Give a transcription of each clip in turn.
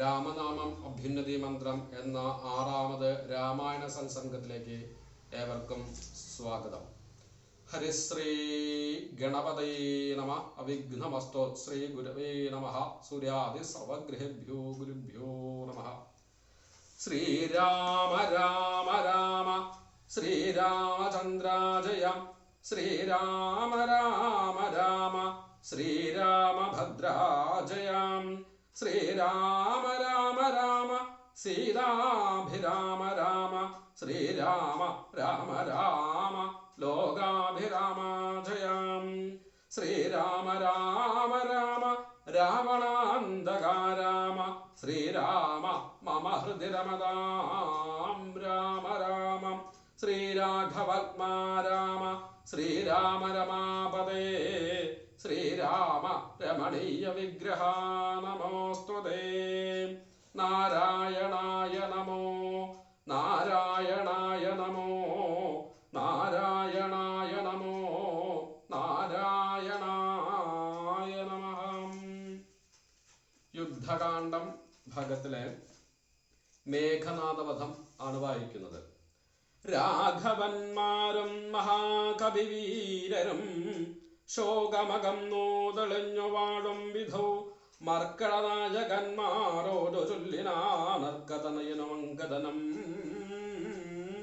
രാമനാമം അഭ്യുന്നതി മന്ത്രം എന്ന ആറാമത് രാമായണ സത്സംഗത്തിലേക്ക് ഏവർക്കും സ്വാഗതം. ഹരിശ്രീ ഗണപതൈ നമ. അവിഘ്നമസ്തോ ശ്രീ ഗുരവേ നമ. സൂര്യാദി സർവഗ്രഹഭ്യോ ഗുരുഭ്യോ നമ. ശ്രീരാമ രാമ രാമ ശ്രീരാമചന്ദ്രാജയ ശ്രീരാമ രാമ രാമ ശ്രീരാമഭദ്രാജയാം ശ്രീരാമ രാമ രാമ സീതാഭിരാമ രാമ ശ്രീരാമ രാമ രാമ ലോകാഭിരാമാജയാം ശ്രീരാമ രാമ രാമ രാവണാന്തകാരാമ ശ്രീരാമ മമ ഹൃദി രമതാം രാമ രാമം ശ്രീരാഘവത്മാ രാമ ശ്രീരാമ രമാപദേ ശ്രീരാമ രമണീയ വിഗ്രഹ നമോസ്തുതേ നാരായണായ നമോ. നാരായണായ നമോ. നാരായണായ നമോ. നാരായണായ നമ. യുദ്ധകാന്ഡം ഭാഗത്തിലെ മേഘനാഥവധം ആണ് വായിക്കുന്നത്. രാഘവന്മാരും മഹാകവിവീരരും ശോകമകം നോതെളിഞ്ഞു വാഴും വിധൗ. മർക്കടനായകന്മാരോടു ചൊല്ലിനാനർക്കതനയനുമങ്കദനം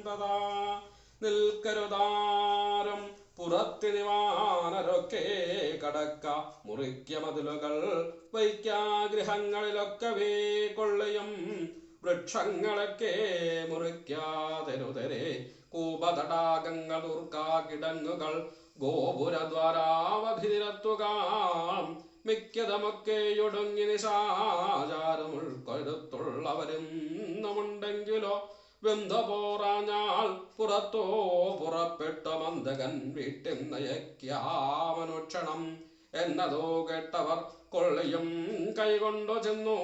തഥാ. നിൽക്കരുതാരം പുറത്തിനിവാനരൊക്കെ കടക്ക മുറിക്ക മതിലുകൾ വൈക്കാഗ്രഹങ്ങളിലൊക്കവേ കൊള്ളയും. വൃക്ഷങ്ങളൊക്കെ മുറിക്കാതെരുതരെ. കൂപതടാകങ്ങൾ ഉർക്കാ കിടങ്ങുകൾ ഗോപുരദ്വാരാവധി മിക്കതമൊക്കെയൊടുങ്ങി നിശാചാരം നമുണ്ടെങ്കിലോ വെന്ത പുറത്തോ പുറപ്പെട്ട മന്ദകൻ വീട്ടിൽ നയക്കാമനുക്ഷണം എന്നതോ കേട്ടവർ കൊള്ളിയും കൈകൊണ്ടു ചെന്നു.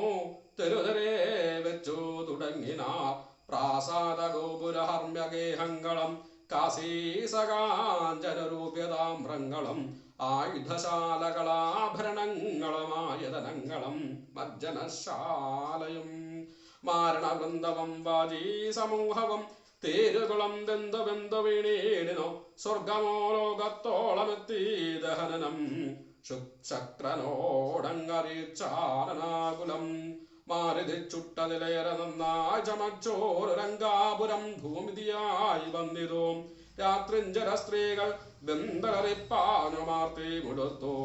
തെരുതരെ വെച്ചു തുടങ്ങിനാ പ്രാസാദ ഗോപുരഹർമ്യഗേഹങ്ങളും കാശീസകാഞ്ചനരൂപ്യതാമ്രങ്ങളും ആയുധശാലകളാഭരണങ്ങളുമായതനങ്ങളും മജ്ജനശാലയും. മാരണവൃന്ദവം വാജീ സമൂഹവും തേരുകുളം വെന്തു വെന്തു സ്വർഗമോ ലോകത്തോളമെത്തി ദഹനനം ശുക്രനോടങ്ങറിയിച്ചാലനാകുലം മാരുതി ചുട്ടതിലേറെ നന്നായി ചമച്ചോർ രംഗാപുരം ഭൂമിതിയായി വന്നിതോ. രാത്രിഞ്ചര സ്ത്രീകൾ ബന്ധറിപ്പാനുമാർത്തി മുടുത്തോ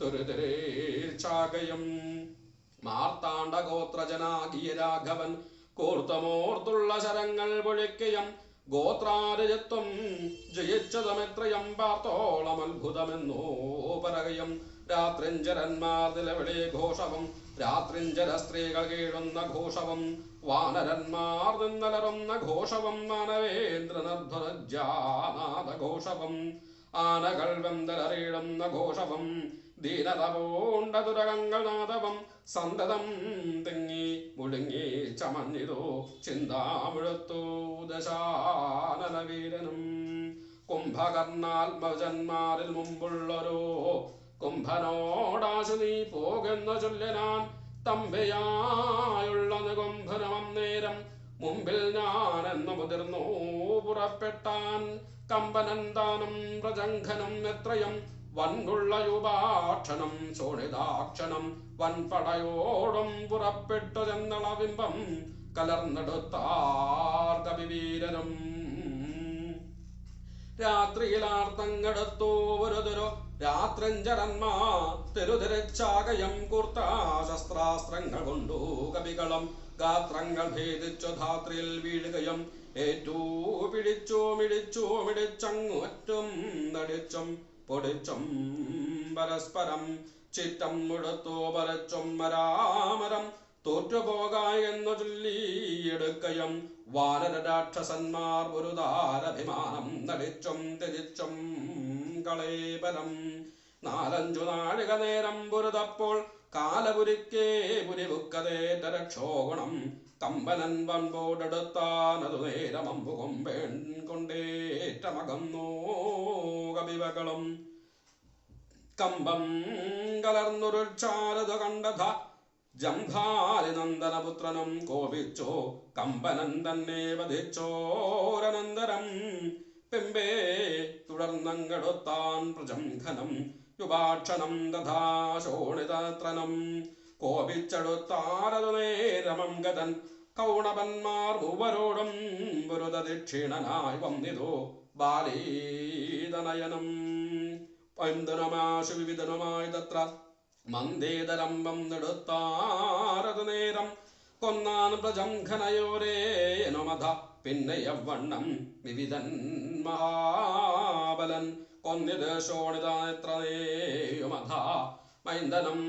തുരുതിരേ ചാകയും. മാർത്താണ്ഡ ഗോത്രജനാകിയ രാഘവൻ കോർത്തമോർത്തുള്ള ശരങ്ങൾ പൊഴിക്കയം ഗോത്രാരജത്വം ജയിച്ചതമെത്രയം പാർത്തോളമത്ഭുതമെന്നോ പറകയും രാത്രിഞ്ചരന്മാർ നിലവിളി ഘോഷവും രാത്രിഞ്ചര സ്ത്രീകൾ കീഴുന്ന ഘോഷവും വാനരന്മാർ നിന്നലറുന്ന ഘോഷവും മാനവേന്ദ്രനധ്വനജാനാഥ ഘോഷവും ആനകൾ വെന്തലറിയിടുന്ന ഘോഷവും ദീനത നാദവം സന്തതം തിങ്ങി മുഴുങ്ങി ചമഞ്ഞിതോ ചിന്താമുഴത്തോ ദശാനനവീരനും. കുംഭകർണാത്മജന്മാരിൽ മുമ്പുള്ളൊരു കുംഭനോടാശു നീ പോകുന്ന ചൊല്ലനാൻ തമ്പയായുള്ള കുംഭനമം നേരം മുമ്പിൽ ഞാൻ എന്ന് മുതിർന്നു പുറപ്പെട്ടാൻ കമ്പനന്താനും പ്രജംഘനും എത്രയും വൻകുള്ള യുപാക്ഷണം ശോണിതാക്ഷണം വൻപടയോടും പുറപ്പെട്ടു ചെന്നളവിംബം കലർന്നെടുത്താർ കവിവീരനും. രാത്രിയിലാർത്തങ്ങടത്തോ ഒരുതൊരു രാത്രഞ്ചരന്മാ തെരുതിരച്ചാകയം കൂർത്ത ശസ്ത്രാസ്ത്രങ്ങൾ കൊണ്ടു കവികളം. ഗാത്രങ്ങൾ ഭേദിച്ചു ധാത്രിയിൽ വീഴുകയും ഏറ്റു പിടിച്ചു മിടിച്ചു മിടിച്ചങ്ങുറ്റും നടിച്ചും പൊടിച്ചും പരസ്പരം ചിറ്റം മുഴത്തു പരച്ചും മരാമരം തോറ്റുപോകായി എന്നു ചൊല്ലിയെടുക്കയും വാനരരാക്ഷസന്മാർ ഒരു താരഭിമാനം നടിച്ചും തിരിച്ചും കളേപരം നാലഞ്ചു നാഴിക നേരം പൊരുതപ്പോൾ കാലപുരിക്കേ പുരിവുക്കതേറ്റ രക്ഷോഗുണം കമ്പനൻ വൻപോടെടുത്താനതു കൊണ്ടേറ്റമകം കൊമ്പേൺ കൊണ്ടേറ്റമകന്നോ കമ്പം കമ്പം ചാരത കണ്ടത. ജംഭാരി നന്ദനപുത്രനും കോപിച്ചോ. കമ്പനൻ വധിച്ചോരനന്തരം പെമ്പേ തുടർന്നങ്ങടുത്താൻ പ്രജംഘനം. യുപാക്ഷണം തഥാ ശോണിതത്രനം. കോപിച്ചെടുത്താരതു നേരമം ഗതൻ. കൗണവന്മാർ മൂവരോടും ഗുരുതദിക്ഷീണനായി വന്നിതോ. ബാലീതനയനം. പൈന്തനമാശു വിവിധനുമായി തത്ര മന്ദേതരംബം വന്നെടുത്താരതു നേരം. കൊന്നാൻ പ്രജംഘനയോരേനുമത പിന്നെ യവണ്ണം വിവിധൻ മഹാബലൻ. കൊന്നിത് ശോണിതാത്രനേയുമധ മൈന്ദനം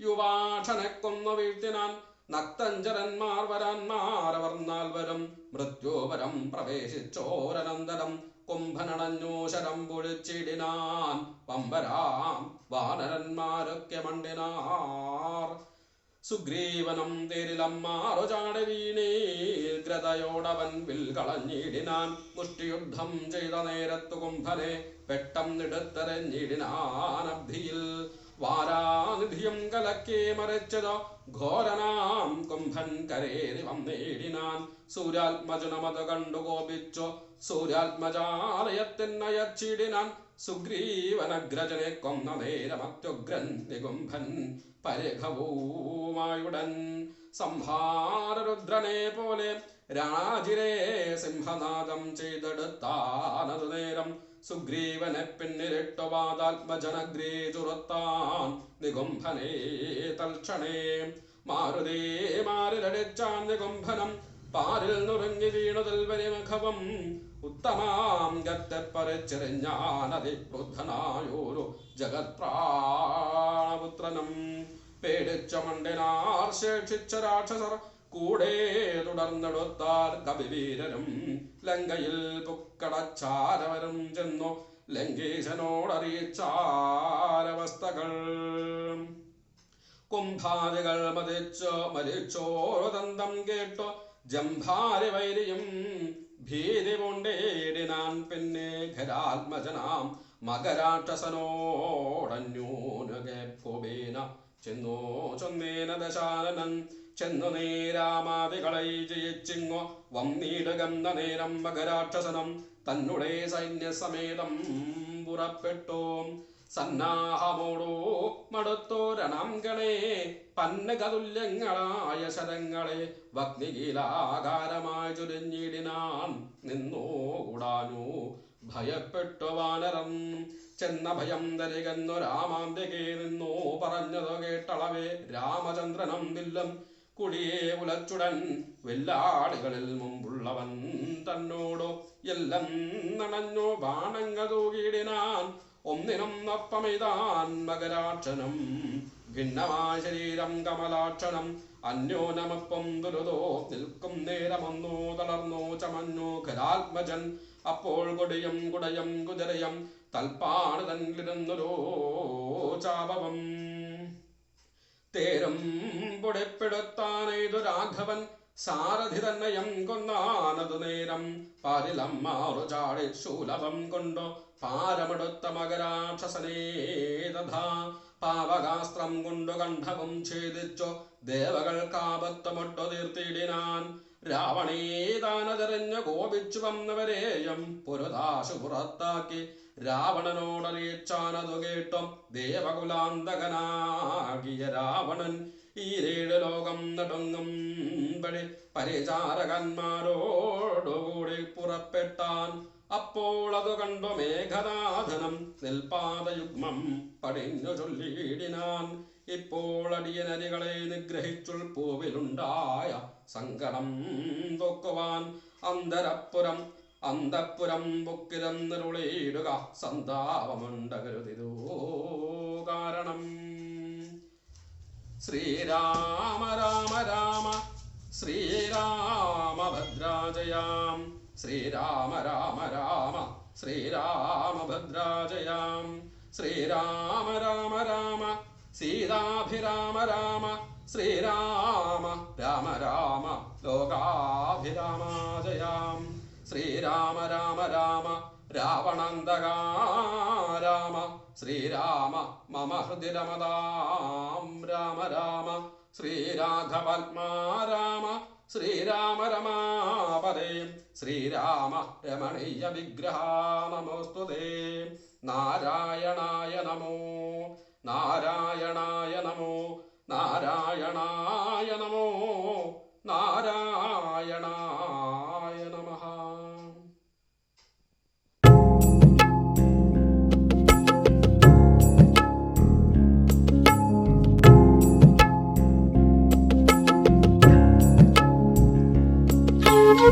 യുവാക്ഷനെ കൊന്നു വീഴ്ത്തിനാൻ. നക്തഞ്ചരന്മാർ വരാന്മാരവർ നാൽവരും മൃത്യോപരം പ്രവേശിച്ചോരനന്തരം. കുംഭനടഞ്ഞു ശരം പൊഴിച്ചിടിനാൻ പമ്പരാം വാനരന്മാരൊക്കെ മണ്ടിനാർ. സുഗ്രീവനം തേരിലമ്മാറു ചാടി വീണീഗ്രതയോടവൻ വിൽ കളഞ്ഞിടിനാൻ. മുഷ്ടിയുദ്ധം ചെയ്ത നേരത്തു കുംഭനെ പെട്ടെന്നെടുത്തെറിഞ്ഞിടിനാൻ അബ്ധിയിൽ. വാരാനിധിയും കലക്കെ മരച്ചതോ ഘോരനാം കുംഭൻ കരേറി വന്നേടിനാൻ സൂര്യാത്മജനമത് കണ്ടു കോപിച്ചു സൂര്യാത്മജാലയത്തിനയച്ചിടിനാൻ സുഗ്രീവനഗ്രജനെ കൊന്ന നേരമത്യുഗ്രൻ നികുംഭൻ പരിഘവുമായുടൻ സംഹാരരുദ്രനെ പോലെ രാജിരെ സിംഹനാദം ചെയ്തെടുത്താനതു നേരം സുഗ്രീവനെ പിന്നിലിട്ടു വാതാത്മജനഗ്രേ ചുറത്താൻ നികുംഭനെ തൽക്ഷണേ. മാരുതേ മാറിലടിച്ചാൻ നികുംഭനം പാരിൽ നുറഞ്ഞു വീണുതൽ വരിമഖവം ഉത്തമാം ഗത്തെ പറിച്ചെറിഞ്ഞാനതി ക്രുദ്ധനായോരു ജഗത്പ്രാണപുത്രനും. പേടിച്ച മണ്ടിനാർ ശേഷിച്ച രാക്ഷസർ കൂടെ തുടർന്നെടുത്താൽ കവിവീരരും ലങ്കയിൽ പുക്കടച്ചാരവരും ചെന്നു ലങ്കേശനോടറിയിച്ചാരവസ്ഥകൾ. കുംഭാരികൾ മതിച്ചോ മരിച്ചോ ദന്തം കേട്ടോ ജംഭാരി വൈരിയും ഭീതി കൊണ്ടേടിനാൻ പിന്നെ ഖരാത്മജനാം മകരാക്ഷസനോടന്യൂനുകെ ഭൂപേന ചെന്നോ ചൊന്നേന ദശാനനൻ ചെന്നു നേരാമാദികളെ ജയിച്ചിങ്ങോ? വന്നീടുകന്ന നേരം മകരാക്ഷസനം തന്നുടെ സൈന്യസമേതം പുറപ്പെട്ടു. സന്നാഹമോടോ മടുത്തോരണം ഗണേ പന്നകതുല്യങ്ങളായ ശരങ്ങളെ വഗ്നികീലാകാരമായി ചുരിഞ്ഞിടിനാൻ നിന്നോടാനു ഭയപ്പെട്ടു വാനരം. ചെന്ന ഭയം തരികന്നു രാമാന്തികേ നിന്നോ പറഞ്ഞതു കേട്ടളവേ. രാമചന്ദ്രനം വില്ലും കുടിയെ ഉലച്ചുടൻ വെല്ലാടുകളിൽ മുമ്പുള്ളവൻ തന്നോടു എല്ലാം നണഞ്ഞു ബാണങ്ങ തൂകിയിടിനാൻ ഒന്നിനും നപ്പമിതാൻ മകരാക്ഷനും ഭിന്നമായ ശരീരം കമലാക്ഷണം അന്യോനമപ്പം ദുരിതോ നിൽക്കും നേരമൊന്നോ തളർന്നോ ചമഞ്ഞോ ഖരാത്മജൻ അപ്പോൾ കൊടിയും കുടയും കുതിരയും തൽപ്പാണ് തന്നിരുന്നൊരു ചാപവം. തേരും പൊടിപ്പെടുത്താനെയ്തു രാഘവൻ സാരഥി തന്നെയും കൊന്നാനതു നേരം. പാരിലമ്മാറു ചാടി ശൂലഭം കൊണ്ടു പാരമെടുത്ത മകരാക്ഷസനേതഥാ പാവകാസ്ത്രം കൊണ്ടു കണ്ഠവും ഛേദിച്ചു ദേവകൾക്കാപത്തമൊട്ടു തീർത്തിടിനാൻ. രാവണീതാനതെറിഞ്ഞു കോപിച്ചു വന്നവരെയും പുരുതാശു പുറത്താക്കി രാവണനോടറിയിച്ചാനതു കേട്ടും ദേവകുലാന്തകനാകിയ രാവണൻ ഈരേഴ് ലോകം നടങ്ങും വഴി പരിചാരകന്മാരോടുകൂടി പുറപ്പെട്ടാൻ അപ്പോൾ അത് കണ്ടു മേഘനാഥനം നെൽപാതയുഗ്മം പടിഞ്ഞു ചൊല്ലിയിടിനാൻ. ഇപ്പോൾ അടിയനരികളെ നിഗ്രഹിച്ചുൾ പൂവിലുണ്ടായ സങ്കടം തൊക്കുവാൻ അന്തരപ്പുരം അന്തപ്പുരം പൊക്കിലെന്നിരുളിയിടുക സന്താപമുണ്ടകരുതിരോ കാരണം ശ്രീരാമ രാമ രാമ. ശ്രീരാമ ഭദ്രാജയാം. ശ്രീരാമ രാമ രാമ. ശ്രീരാമ ഭദ്രാജയാം. ശ്രീരാമ രാമ രാമ. സീതാഭിരാമ രാമ. ശ്രീരാമ രാമ രാമ. ലോകാഭിരാമാജയാം. ശ്രീരാമ രാമ രാമ രാവണന്തകാ രാമ ശ്രീരാമ മമ ഹൃദി രമതാം രാമ രാമ. ശ്രീരാഘവത്മാ രാമ ശ്രീരാമ രമാപദേ ശ്രീരാമ രമണീയ വിഗ്രഹ നമോസ്തുതേ. നാരായണായ നമോ. നാരായണായ